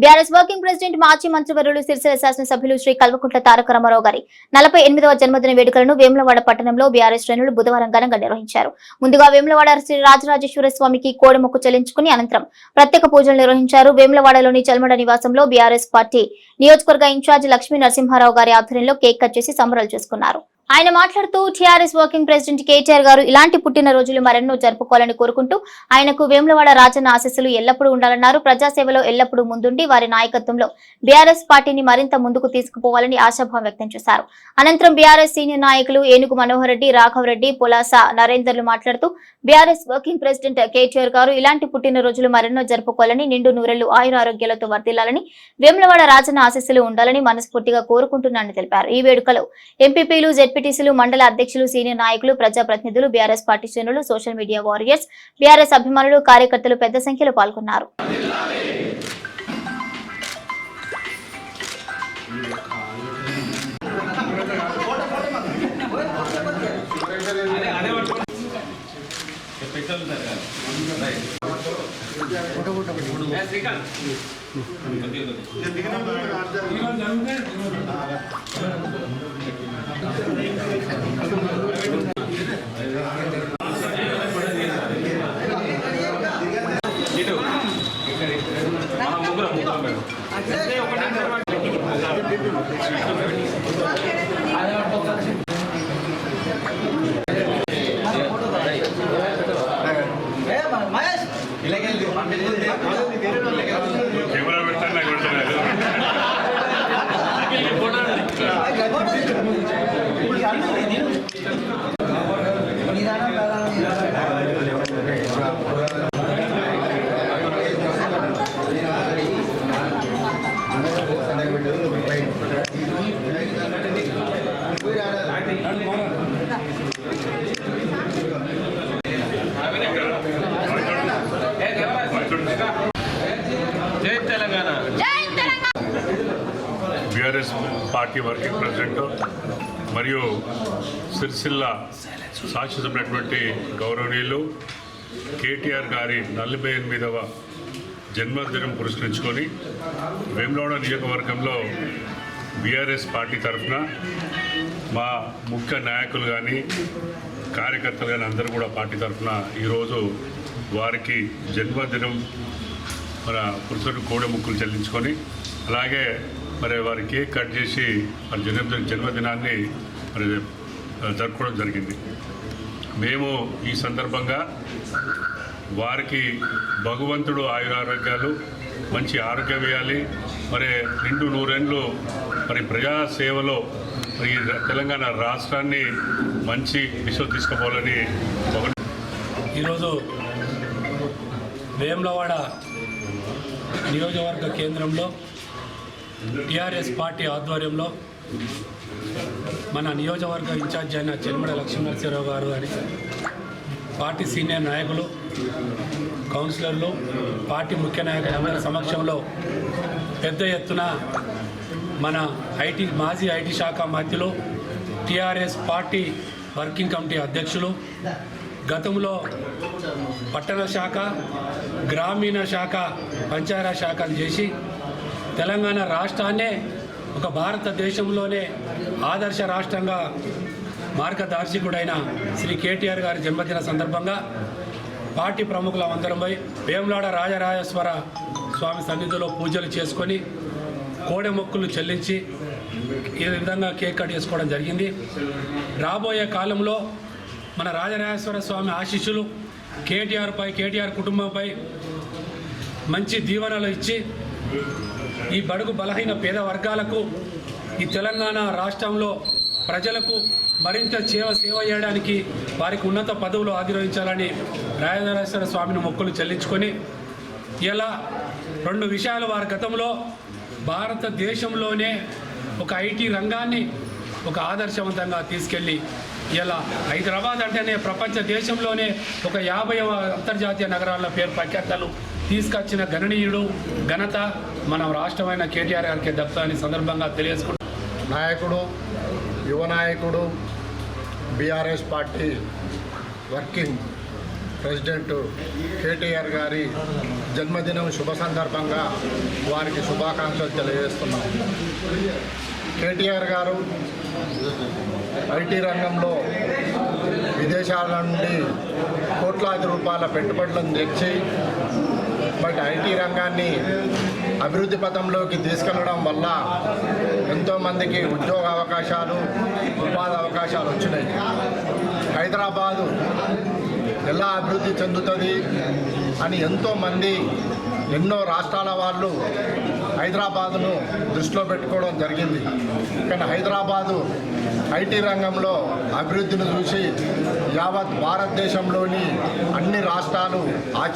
BRS working president మాజీ మంత్రివర్యులు సిరిసిల్ల శాసనసభ్యులు శ్రీ కల్వకుంట్ల తారక రామారావు గారి నలభై ఎనిమిదవ జన్మదిన వేడుకలను వేములవాడ పట్టణంలో బీఆర్ఎస్ శ్రేణులు బుధవారం ఘనంగా నిర్వహించారు. ముందుగా వేములవాడ శ్రీ రాజరాజేశ్వర స్వామికి కోడెమొక్కు చెల్లించుకుని అనంతరం ప్రత్యేక పూజలు నిర్వహించారు. వేములవాడలోని చల్మడ నివాసంలో బీఆర్ఎస్ పార్టీ నియోజకవర్గ ఇన్ఛార్జ్ లక్ష్మీ నరసింహారావు గారి ఆధ్వర్యంలో కేక్ కట్ చేసి సంబరాలు చేసుకున్నారు. ఆయన మాట్లాడుతూ టీఆర్ఎస్ వర్కింగ్ ప్రెసిడెంట్ కేటీఆర్ గారు ఇలాంటి పుట్టినరోజులు మరెన్నో జరుపుకోవాలని కోరుకుంటూ ఆయనకు వేములవాడ రాజన్న ఆశస్సులు ఎల్లప్పుడూ ఉండాలన్నారు. ప్రజాసేవలో ఎల్లప్పుడూ ముందుండి వారి నాయకత్వంలో బీఆర్ఎస్ పార్టీని మరింత ముందుకు తీసుకుపోవాలని ఆశాభావం వ్యక్తం చేశారు. అనంతరం బీఆర్ఎస్ సీనియర్ నాయకులు ఏనుగు మనోహర్ రెడ్డి రాఘవ్ రెడ్డి పులాస నరేందర్లు మాట్లాడుతూ బీఆర్ఎస్ వర్కింగ్ ప్రెసిడెంట్ కేటీఆర్ గారు ఇలాంటి పుట్టినరోజులు మరెన్నో జరుపుకోవాలని నిండు నూరెళ్ళు ఆయురారోగ్యాలతో వర్దిల్లాలని వర్ధిల్లాలని వేములవాడ రాజన్న ఆశస్సులు ఉండాలని మనస్ఫూర్తిగా కోరుకుంటున్నానని తెలిపారు. ఈ వేడుకలో ఎంపీపీలు జెడ్పీటీసీలు మండల అధ్యక్షులు సీనియర్ నాయకులు ప్రజాప్రతినిధులు బీఆర్ఎస్ పార్టీ శ్రేణులు సోషల్ మీడియా వారియర్స్ బీఆర్ఎస్ అభిమానులు కార్యకర్తలు పెద్ద సంఖ్యలో పాల్గొన్నారు. Camera ¿Sí? ¿Sí? ¿Sí? ¿Sí? ¿Sí? ¿Sí? ¿Sí? Party working president మరియు సిరిసిల్ల శాశ్వతమైనటువంటి గౌరవనీయులు కేటీఆర్ గారి నలభై ఎనిమిదవ జన్మదినం పురస్కరించుకొని వేములవాడ నియోజకవర్గంలో బీఆర్ఎస్ పార్టీ తరఫున మా ముఖ్య నాయకులు కానీ కార్యకర్తలు కానీ అందరూ కూడా పార్టీ తరఫున ఈరోజు వారికి జన్మదినం మన పురుషుడు కోడె ముక్కులు చెల్లించుకొని అలాగే మరి వారి కేక్ కట్ చేసి వారి జన్మదిన జన్మదినాన్ని మరి జరుపుకోవడం జరిగింది. మేము ఈ సందర్భంగా వారికి భగవంతుడు ఆయురారోగ్యాలు మంచి ఆరోగ్యం వేయాలి. మరి రెండు నూరేళ్ళు మరి ప్రజా సేవలో మరి ఈ తెలంగాణ రాష్ట్రాన్ని మంచి దిశ తీసుకుపోవాలని ఈరోజు వేములవాడ నియోజకవర్గ కేంద్రంలో టీఆర్ఎస్ పార్టీ ఆధ్వర్యంలో మన నియోజకవర్గ ఇన్ఛార్జ్ అయిన చెల్మడ లక్ష్మీనరసింహరావు గారు అని పార్టీ సీనియర్ నాయకులు కౌన్సిలర్లు పార్టీ ముఖ్య నాయకులు సమక్షంలో పెద్ద ఎత్తున మన ఐటీ మాజీ ఐటీ శాఖ మధ్యలో టీఆర్ఎస్ పార్టీ వర్కింగ్ కమిటీ అధ్యక్షులు గతంలో పట్టణ శాఖ గ్రామీణ శాఖ పంచాయతీ శాఖలు చేసి తెలంగాణ రాష్ట్రాన్నే ఒక భారతదేశంలోనే ఆదర్శ రాష్ట్రంగా మార్గదర్శకుడైన శ్రీ కేటీఆర్ గారి జన్మదిన సందర్భంగా పార్టీ ప్రముఖుల అందరంపై వేములాడ రాజరాజేశ్వర స్వామి సన్నిధిలో పూజలు చేసుకొని కోడె మొక్కులు చెల్లించి ఈ విధంగా కేక్ కట్ చేసుకోవడం జరిగింది. రాబోయే కాలంలో మన రాజరాజేశ్వర స్వామి ఆశీస్సులు కేటీఆర్పై కేటీఆర్ కుటుంబంపై మంచి దీవెనలు ఇచ్చి ఈ బడుగు బలహీన పేద వర్గాలకు ఈ తెలంగాణ రాష్ట్రంలో ప్రజలకు మరింత సేవ సేవ చేయడానికి వారికి ఉన్నత పదవులు ఆధిరోహించాలని రాజరాజేశ్వర స్వామిని మొక్కులు చెల్లించుకొని ఇలా రెండు విషయాలు వారి గతంలో భారతదేశంలోనే ఒక ఐటీ రంగాన్ని ఒక ఆదర్శవంతంగా తీసుకెళ్ళి ఇలా హైదరాబాద్ అంటేనే ప్రపంచ దేశంలోనే ఒక యాభైవ అంతర్జాతీయ నగరాల పేరు ప్రఖ్యాతలు తీసుకొచ్చిన గణనీయుడు ఘనత మన రాష్ట్రమైన కేటీఆర్ గారికి దక్కుతాని సందర్భంగా తెలియజేసుకుంటాం నాయకుడు యువ నాయకుడు BRS party working president KTR గారి జన్మదినం శుభ సందర్భంగా వారికి శుభాకాంక్షలు తెలియజేస్తున్నాం. కేటీఆర్ గారు ఐటీ రంగంలో విదేశాల నుండి కోట్లాది రూపాయల పెట్టుబడులను తెచ్చి బట్ ఐటీ రంగాన్ని అభివృద్ధి పథంలోకి తీసుకెళ్ళడం వల్ల ఎంతోమందికి ఉద్యోగ అవకాశాలు ఉపాధి అవకాశాలు వచ్చినాయి. హైదరాబాదు ఎలా అభివృద్ధి చెందుతుంది అని ఎంతోమంది ఎన్నో రాష్ట్రాల వాళ్ళు హైదరాబాదును దృష్టిలో పెట్టుకోవడం జరిగింది. కానీ హైదరాబాదు ఐటీ రంగంలో అభివృద్ధిని చూసి యావత్ భారతదేశంలోని అన్ని రాష్ట్రాలు ఆచ